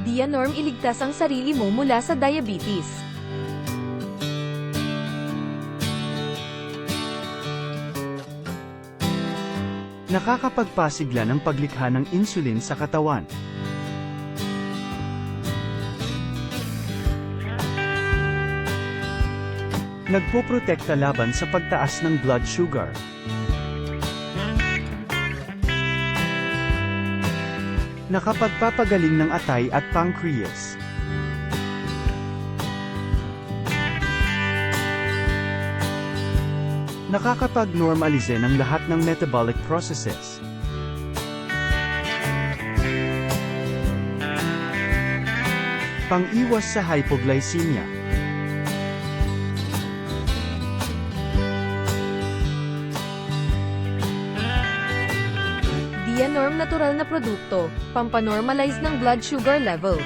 Dianorm iligtas ang sarili mo mula sa diabetes. Nakakapagpasigla ng paglikha ng insulin sa katawan. Nagpoprotekta laban sa pagtaas ng blood sugar. Nakapagpapagaling ng atay at pancreas. Nakakapag-normalize ng lahat ng metabolic processes. Pang-iwas sa hypoglycemia. Dianorm natural na produkto, pampanormalize ng blood sugar level.